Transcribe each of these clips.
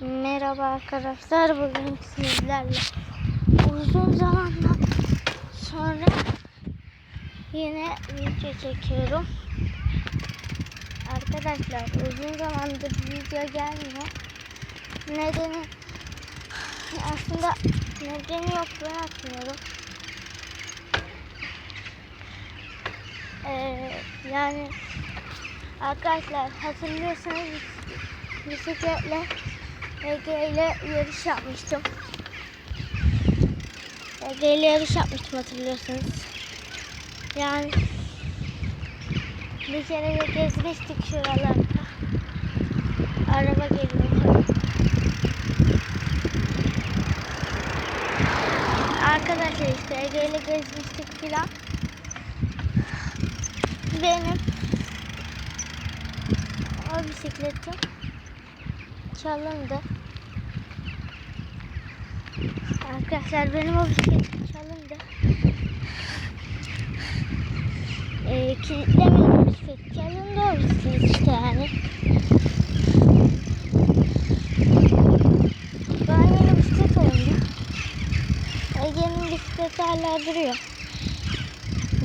Merhaba arkadaşlar. Bugün sizlerle uzun zamandan sonra yine video çekiyorum. Arkadaşlar uzun zamandır video gelmiyor. Nedeni aslında nedeni yok ben atmıyorum. Ee, yani arkadaşlar hatırlıyorsanız bisikletle Ege ile yarış yapmıştım. Ege ile yarış yapmıştım hatırlıyorsanız. Yani bir kere de gezmiştik şuralarda. Araba geliyor. Arkadaşlar işte Ege ile gezmiştik filan. Benim o bisikletim çalındı. Arkadaşlar benim o bisikletim çalındı. Ee, kilitlemedim bisiklet. Çalındı o bisiklet işte yani. Ben yeni bisiklet alındı. Ege'nin bisikleti hala duruyor.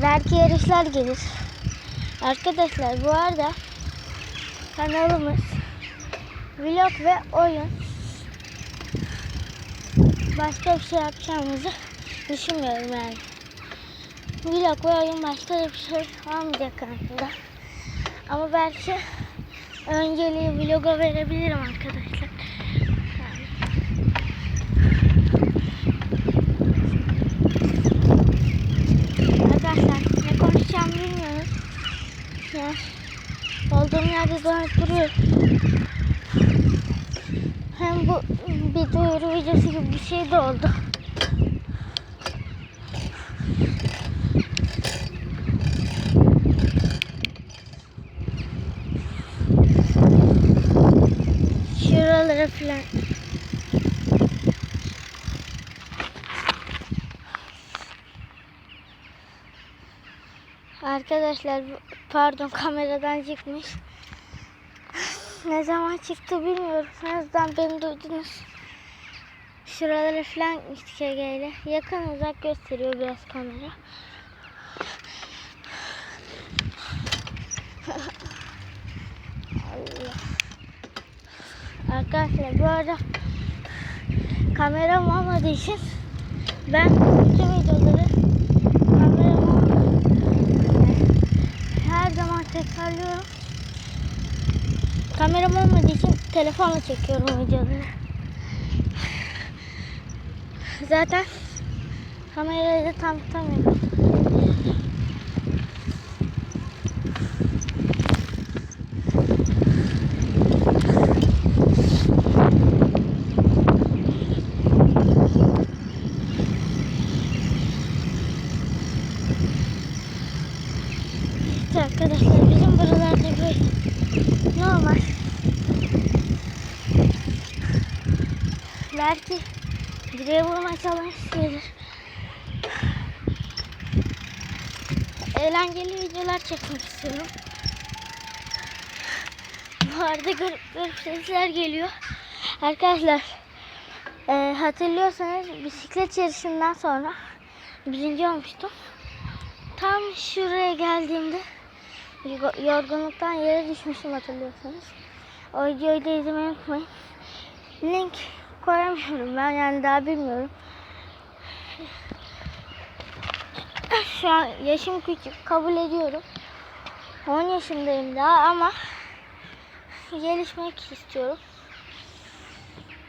Belki yarışlar gelir. Arkadaşlar bu arada kanalımız vlog ve oyun. Başka bir şey yapacağımızı düşünmüyorum yani. Vlog ve oyun başka bir şey olmayacak kanalda. Ama belki önceliği vloga verebilirim arkadaşlar. Arkadaşlar ne konuşacağımı bilmiyorum. Yani olduğum yerde dönüp duruyorum. Hem bu bir duyuru videosu gibi bir şey de oldu. Şuralara falan. Arkadaşlar pardon kameradan çıkmış. Ne zaman çıktı bilmiyorum. Nereden beni duydunuz. Şuralara falan gittik Ege'yle. Yakın uzak gösteriyor biraz kamera. Allah. Arkadaşlar bu arada kameram olmadığı için ben bütün videoları kameram olmadığı her zaman tekrarlıyorum. Kameram olmadığı için telefonla çekiyorum videoları. Zaten kamerayı da tam tutamıyorum. Arkadaşlar Belki direğe vurma challenge gelir. Eğlenceli videolar çekmek istiyorum. Bu arada garip garip sesler geliyor. Arkadaşlar e, hatırlıyorsanız bisiklet yarışından sonra birinci olmuştum. Tam şuraya geldiğimde Yorgunluktan yere düşmüşüm hatırlıyorsanız. O videoyu da izlemeyi unutmayın. Link koyamıyorum ben yani daha bilmiyorum. Şu an yaşım küçük kabul ediyorum. 10 yaşındayım daha ama gelişmek istiyorum.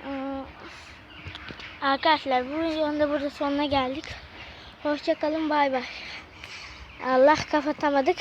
Hmm. Arkadaşlar bu videonun da burada sonuna geldik. Hoşçakalın bay bay. Allah kapatamadık.